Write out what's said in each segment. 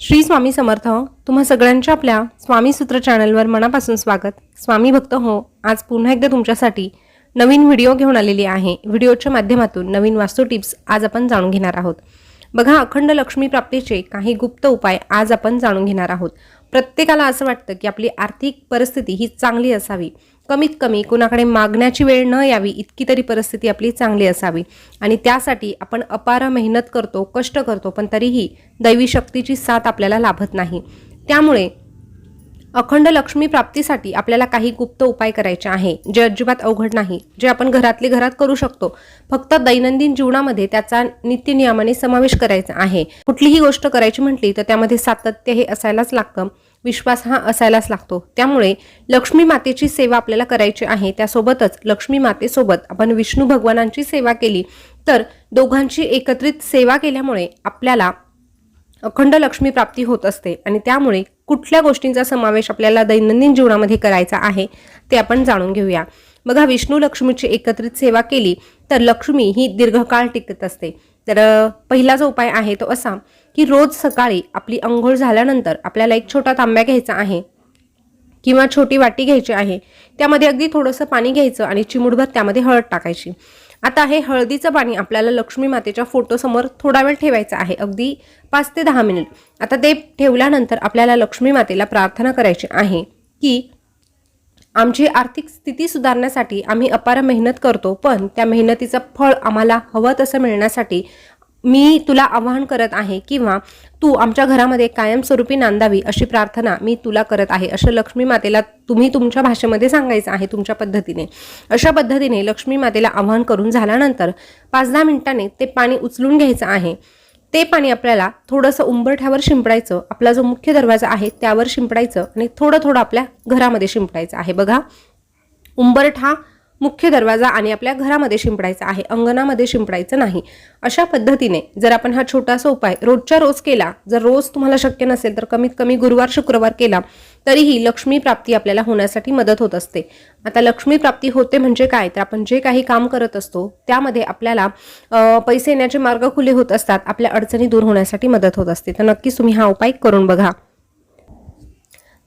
श्री स्वामी समर्थ तुम्हा सगळ्यांच्या आपल्या स्वामी सूत्र चॅनलवर मनापासून स्वागत. स्वामी भक्त हो आज पुन्हा एकदा तुमच्यासाठी नवीन व्हिडिओ घेऊन आलेली आहे. व्हिडिओच्या माध्यमातून नवीन वास्तू टिप्स आज आपण जाणून घेणार आहोत. बघा अखंड लक्ष्मी प्राप्तीचे काही गुप्त उपाय आज आपण जाणून घेणार आहोत. प्रत्येकाला असं वाटतं की आपली आर्थिक परिस्थिती ही चांगली असावी. कमीत कमी कुणाकडे मागण्याची वेळ न यावी इतकी तरी परिस्थिती आपली चांगली असावी. आणि त्यासाठी आपण अपार मेहनत करतो कष्ट करतो पण तरीही दैवी शक्तीची साथ आपल्याला लाभत नाही. त्यामुळे अखंड लक्ष्मी प्राप्तीसाठी आपल्याला काही गुप्त उपाय करायचे आहे जे अजिबात अवघड नाही जे आपण घरातले घरात करू शकतो. फक्त दैनंदिन जीवनामध्ये त्याचा नित्यनियमाने समावेश करायचा आहे. कुठलीही गोष्ट करायची म्हटली तर त्यामध्ये सातत्य हे असायलाच लागतं. विश्वास हा असायलाच लागतो. त्यामुळे लक्ष्मी मातेची सेवा आपल्याला करायची आहे. त्यासोबतच लक्ष्मी मातेसोबत आपण विष्णू भगवानांची सेवा केली तर दोघांची एकत्रित सेवा केल्यामुळे आपल्याला अखंड लक्ष्मी प्राप्ती होत असते आणि त्यामुळे कुठल्या गोष्टींचा समावेश आपल्याला दैनंदिन जीवनामध्ये करायचा आहे ते आपण जाणून घेऊया. बघा विष्णू लक्ष्मीची एकत्रित सेवा केली तर लक्ष्मी ही दीर्घकाळ टिकत असते. तर पहिला जो उपाय आहे तो असा की रोज सकाळी आपली अंघोळ झाल्यानंतर आपल्याला एक छोटा तांब्या घ्यायचा आहे किंवा छोटी वाटी घ्यायची आहे त्यामध्ये अगदी थोडंसं पाणी घ्यायचं आणि चिमुडभर त्यामध्ये हळद टाकायची. आता हे हळदीचं पाणी आपल्याला लक्ष्मी मातेच्या फोटोसमोर थोडा वेळ ठेवायचं आहे अगदी पाच ते दहा मिनिट. आता ते ठेवल्यानंतर आपल्याला लक्ष्मी मातेला प्रार्थना करायची आहे की आमची आर्थिक स्थिती सुधारण्यासाठी आम्ही अपार मेहनत करतो पण त्या मेहनतीचं फळ आम्हाला हवं तसं मिळण्यासाठी मी तुला आवाहन करत आहे किंवा तू आमच्या घरामध्ये कायमस्वरूपी नांदावी अशी प्रार्थना मी तुला करत आहे असं लक्ष्मी मातेला तुम्ही तुमच्या भाषेमध्ये सांगायचं आहे तुमच्या पद्धतीने. अशा पद्धतीने लक्ष्मी मातेला आवाहन करून झाल्यानंतर पाच दहा मिनिटांनी ते पाणी उचलून घ्यायचं आहे. ते पाणी आपल्याला थोडंसं उंबरठ्यावर शिंपडायचं आपला जो मुख्य दरवाजा आहे त्यावर शिंपडायचं आणि थोडं थोडं आपल्या घरामध्ये शिंपडायचं आहे. बघा उंबरठा मुख्य दरवाजा आणि आपल्या घरामध्ये शिंपडायचा आहे. अंगणामध्ये शिंपडायचं नाही. अशा पद्धतीने जर आपण हा छोटासा उपाय रोजच्या रोज केला जर रोज तुम्हाला शक्य नसेल तर कमीत कमी गुरुवार शुक्रवार केला तरीही लक्ष्मी प्राप्ती आपल्याला होण्यासाठी मदत होत असते. आता लक्ष्मी प्राप्ती होते म्हणजे काय? तर आपण जे काही काम करत असतो त्यामध्ये आपल्याला पैसे येण्याचे मार्ग खुले होत असतात आपल्या अडचणी दूर होण्यासाठी मदत होत असते. तर नक्कीच तुम्ही हा उपाय करून बघा.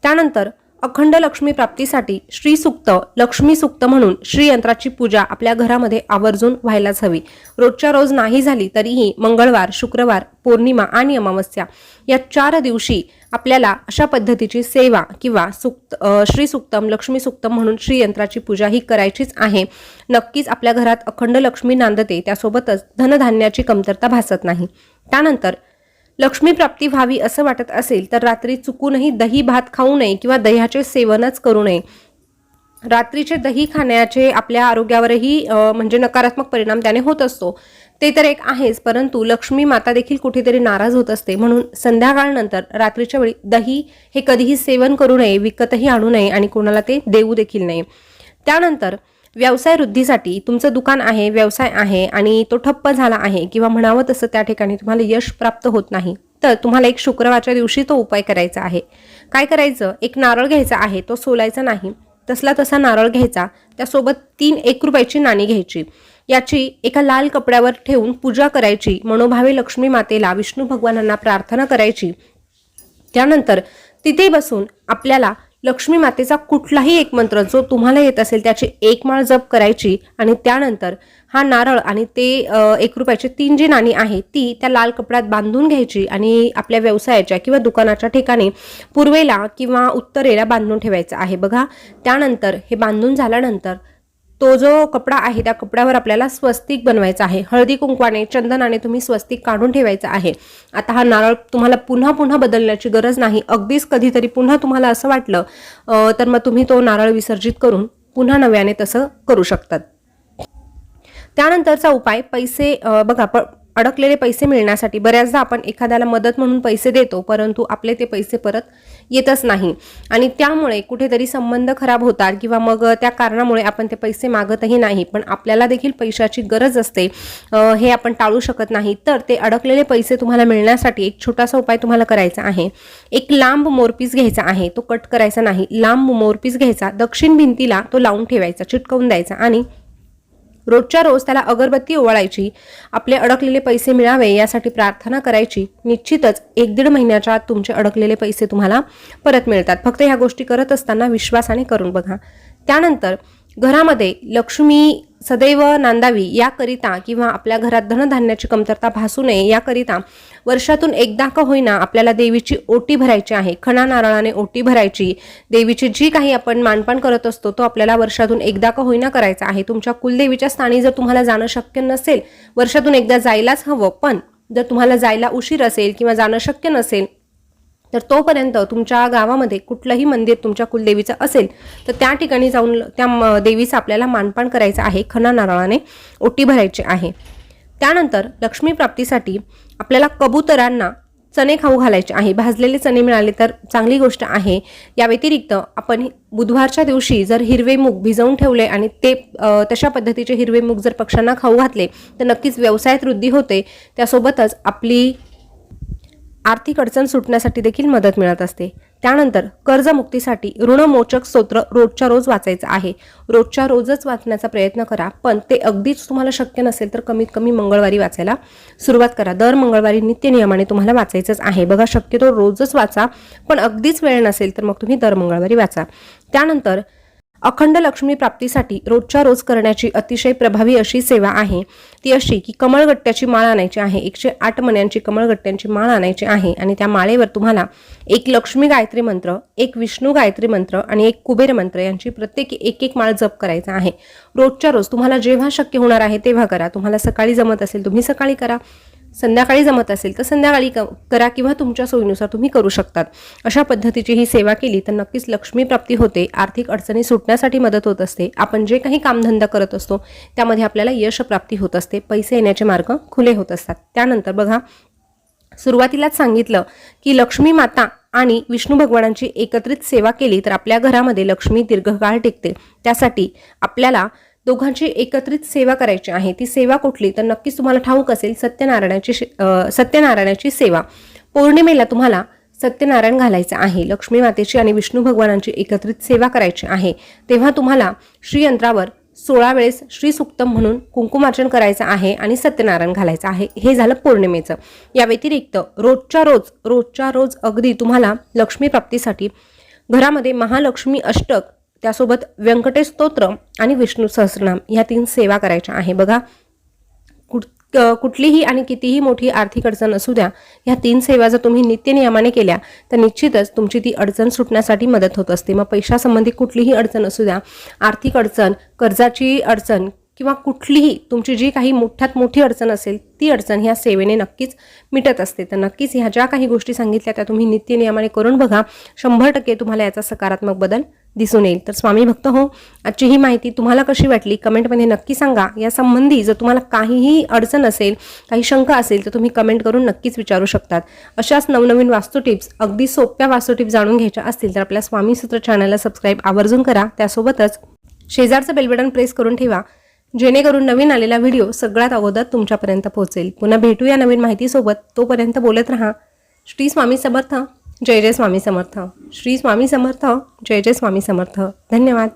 त्यानंतर अखंड लक्ष्मी प्राप्तीसाठी श्री सुक्त लक्ष्मी सुक्त म्हणून श्रीयंत्राची पूजा आपल्या घरामध्ये आवर्जून व्हायलाच हवी. रोजच्या रोज नाही झाली तरीही मंगळवार शुक्रवार पौर्णिमा आणि अमावस्या या चार दिवशी आपल्याला अशा पद्धतीची सेवा किंवा सुक्त अ, श्री सुक्तम लक्ष्मी सुक्तम म्हणून श्रीयंत्राची पूजा ही करायचीच आहे. नक्कीच आपल्या घरात अखंड लक्ष्मी नांदते त्यासोबतच धनधान्याची कमतरता भासत नाही. त्यानंतर लक्ष्मी प्राप्ती व्हावी असं वाटत असेल तर रात्री चुकूनही दही भात खाऊ नये किंवा दह्याचे सेवनच करू नये. रात्रीचे दही खाण्याचे आपल्या आरोग्यावरही म्हणजे नकारात्मक परिणाम त्याने होत असतो. ते तर एक आहेच परंतु लक्ष्मी माता देखील कुठेतरी नाराज होत असते. म्हणून संध्याकाळनंतर रात्रीच्या वेळी दही हे कधीही सेवन करू नये विकतही आणू नये आणि कोणाला ते देऊ देखील नये. त्यानंतर व्यवसाय वृद्धीसाठी तुमचं दुकान आहे व्यवसाय आहे आणि तो ठप्प झाला आहे किंवा म्हणावं तसं त्या ठिकाणी तुम्हाला यश प्राप्त होत नाही तर तुम्हाला एक शुक्रवारच्या दिवशी तो उपाय करायचा आहे. काय करायचं? एक नारळ घ्यायचा आहे तो सोलायचा नाही. तसला तसा नारळ घ्यायचा त्यासोबत तीन एक रुपयाची नाणी घ्यायची. याची एका लाल कपड्यावर ठेवून पूजा करायची मनोभावे लक्ष्मी मातेला विष्णू भगवानांना प्रार्थना करायची. त्यानंतर तिथे बसून आपल्याला लक्ष्मी मातेचा कुठलाही एक मंत्र जो तुम्हाला येत असेल त्याची एक माळ जप करायची आणि त्यानंतर हा नारळ आणि ते एक रुपयाची तीन जी नाणी आहे ती त्या लाल कपड्यात बांधून घ्यायची आणि आपल्या व्यवसायाच्या किंवा दुकानाच्या ठिकाणी पूर्वेला किंवा उत्तरेला बांधून ठेवायचं आहे. बघा त्यानंतर हे बांधून झाल्यानंतर तो जो कपडा आहे त्या कपड्यावर आपल्याला स्वस्तिक बनवायचा आहे. हळदी कुंकवाने चंदनाने तुम्ही स्वस्तिक काढून ठेवायचा आहे. आता हा नारळ तुम्हाला पुन्हा पुन्हा बदलण्याची गरज नाही. अगदीच कधीतरी पुन्हा तुम्हाला असं वाटलं तर मग तुम्ही तो नारळ विसर्जित करून पुन्हा नव्याने तसं करू शकतात. त्यानंतरचा उपाय पैसे बघा प अडकलेले पैसे मिळण्यासाठी बऱ्याचदा आपण एखाद्याला मदत म्हणून पैसे देतो परंतु आपले ते पैसे परत येतच नाही. आणि त्यामुळे कुठेतरी संबंध खराब होतात किंवा मग त्या कारणामुळे आपण ते पैसे मागतही नाही. पण आपल्याला देखील पैशाची गरज असते. हे आपण टाळू शकत नाही. तर ते अडकलेले पैसे तुम्हाला मिळण्यासाठी एक छोटासा उपाय तुम्हाला करायचा आहे. एक लांब मोरपीस घ्यायचा आहे. तो कट करायचा नाही. लांब मोरपीस घ्यायचा. दक्षिण भिंतीला तो लावून ठेवायचा चिटकवून द्यायचा आणि रोजच्या रोज त्याला अगरबत्ती ओवाळायची आपले अडकलेले पैसे मिळावे यासाठी प्रार्थना करायची निश्चितच एक दीड महिन्याच्या आत तुमचे अडकलेले पैसे तुम्हाला परत मिळतात. फक्त ह्या गोष्टी करत असताना विश्वासाने करून बघा. त्यानंतर घरामध्ये लक्ष्मी सदैव नांदावी याकरिता किंवा आपल्या घरात धनधान्याची कमतरता भासू नये याकरिता वर्षातून एकदा का होईना आपल्याला देवीची ओटी भरायची आहे. खणा नारळाने ओटी भरायची. देवीची जी काही आपण मानपान करत असतो तो आपल्याला वर्षातून एकदा का होईना करायचा आहे. तुमच्या कुलदेवीच्या स्थानी जर तुम्हाला जाणं शक्य नसेल वर्षातून एकदा जायलाच हवं. पण जर तुम्हाला जायला उशीर असेल किंवा जाणं शक्य नसेल तर तोपर्यंत तुमच्या गावामध्ये कुठलंही मंदिर तुमच्या कुलदेवीचं असेल तर त्या ठिकाणी जाऊन त्या म- देवीचं आपल्याला मानपान करायचं आहे खना नारळाने ओटी भरायची आहे. त्यानंतर लक्ष्मी प्राप्तीसाठी आपल्याला कबुतरांना चणे खाऊ घालायचे आहे. भाजलेले चणे मिळाले तर चांगली गोष्ट आहे. या व्यतिरिक्त आपण बुधवारच्या दिवशी जर हिरवे मूग भिजवून ठेवले आणि ते तशा पद्धतीचे हिरवे मूग जर पक्ष्यांना खाऊ घातले तर नक्कीच व्यवसायात वृद्धी होते. त्यासोबतच आपली आर्थिक अडचण सुटण्यासाठी देखील मदत मिळत असते. त्यानंतर कर्जमुक्तीसाठी ऋणमोचक स्तोत्र रोजच्या रोज वाचायचं आहे. रोजच्या रोजच वाचण्याचा प्रयत्न करा पण ते अगदीच तुम्हाला शक्य नसेल तर कमीत कमी मंगळवारी वाचायला सुरुवात करा. दर मंगळवारी नित्यनियमाने तुम्हाला वाचायचंच आहे. बघा शक्यतो रोजच वाचा पण अगदीच वेळ नसेल तर मग तुम्ही दर मंगळवारी वाचा. त्यानंतर अखंड लक्ष्मी प्राप्तीसाठी रोजच्या रोज करण्याची अतिशय प्रभावी अशी सेवा आहे. ती अशी की कमळगट्ट्याची माळ आणायची आहे. एकशे आठ मण्यांची कमळगट्ट्यांची माळ आणायची आहे आणि त्या माळेवर तुम्हाला एक लक्ष्मी गायत्री मंत्र एक विष्णू गायत्री मंत्र आणि एक कुबेर मंत्र यांची प्रत्येकी एक एक माळ जप करायचा आहे. रोजच्या रोज तुम्हाला जेव्हा शक्य होणार आहे तेव्हा करा. तुम्हाला सकाळी जमत असेल तुम्ही सकाळी करा. संध्याकाळी जमत असेल तर संध्याकाळी क- करा किंवा तुमच्या सोयीनुसार तुम्ही करू शकतात. अशा पद्धतीची ही सेवा केली तर नक्कीच लक्ष्मी प्राप्ती होते आर्थिक अडचणी सुटण्यासाठी मदत होत असते आपण जे काही कामधंदा करत असतो त्यामध्ये आपल्याला यश प्राप्ती होत असते पैसे येण्याचे मार्ग खुले होत असतात. त्यानंतर बघा सुरुवातीलाच सांगितलं की लक्ष्मी माता आणि विष्णू भगवानांची एकत्रित सेवा केली तर आपल्या घरामध्ये लक्ष्मी दीर्घकाळ टिकते. त्यासाठी आपल्याला दोघांची एकत्रित सेवा करायची आहे. ती सेवा कुठली? तर नक्कीच तुम्हाला ठाऊक असेल सत्यनारायणाची शे- सत्यनारायणाची सेवा. पौर्णिमेला तुम्हाला सत्यनारायण घालायचं आहे. लक्ष्मी मातेची आणि विष्णू भगवानांची एकत्रित सेवा करायची आहे. तेव्हा तुम्हाला श्रीयंत्रावर सोळा वेळेस श्री सुक्तम म्हणून कुंकुमार्चन करायचं आहे आणि सत्यनारायण घालायचं आहे. हे झालं पौर्णिमेचं. या व्यतिरिक्त रोजच्या रोज रोजच्या रोज अगदी तुम्हाला लक्ष्मी प्राप्तीसाठी घरामध्ये महालक्ष्मी अष्टक त्यासोबत व्यंकटेश स्तोत्र आणि विष्णू सहस्रनाम ह्या तीन सेवा करायच्या आहे. बघा कुठ कुठलीही आणि कितीही मोठी आर्थिक अडचण असू द्या ह्या तीन सेवा जर तुम्ही नित्यनियमाने केल्या तर निश्चितच तुमची ती अडचण सुटण्यासाठी मदत होत असते. मग पैशासंबंधी कुठलीही अडचण असू द्या आर्थिक अडचण कर्जाची अडचण किंवा कुठलीही तुमची जी काही मोठ्यात मोठी अडचण असेल ती अडचण ह्या सेवेने नक्कीच मिटत असते. तर नक्कीच ह्या ज्या काही गोष्टी सांगितल्या त्या तुम्ही नित्यनियमाने करून बघा. शंभर टक्के तुम्हाला याचा सकारात्मक बदल दिसून येईल. तर स्वामी भक्त हो आजची ही माहिती तुम्हाला कशी वाटली? कमेंटमध्ये नक्की सांगा. या संबंधी जर तुम्हाला काहीही अडचण असेल काही शंका असेल तर तुम्ही कमेंट करून नक्कीच विचारू शकतात. अशाच नवनवीन वास्तू टिप्स अगदी सोप्या वास्तू टिप्स जाणून घ्यायच्या असतील तर आपल्या स्वामी सूत्र चॅनलला सबस्क्राईब आवर्जून करा. त्यासोबतच शेजारचं बेलबटन प्रेस करून ठेवा. जेणेकरून नवीन आलेला व्हिडिओ सगळ्यात अगोदर तुमच्यापर्यंत पोहोचेल. पुन्हा भेटूया नवीन माहितीसोबत. तोपर्यंत बोलत राहा. श्री स्वामी समर्थ. जय जय स्वामी समर्थ. श्री स्वामी समर्थ. जय जय स्वामी समर्थ. धन्यवाद.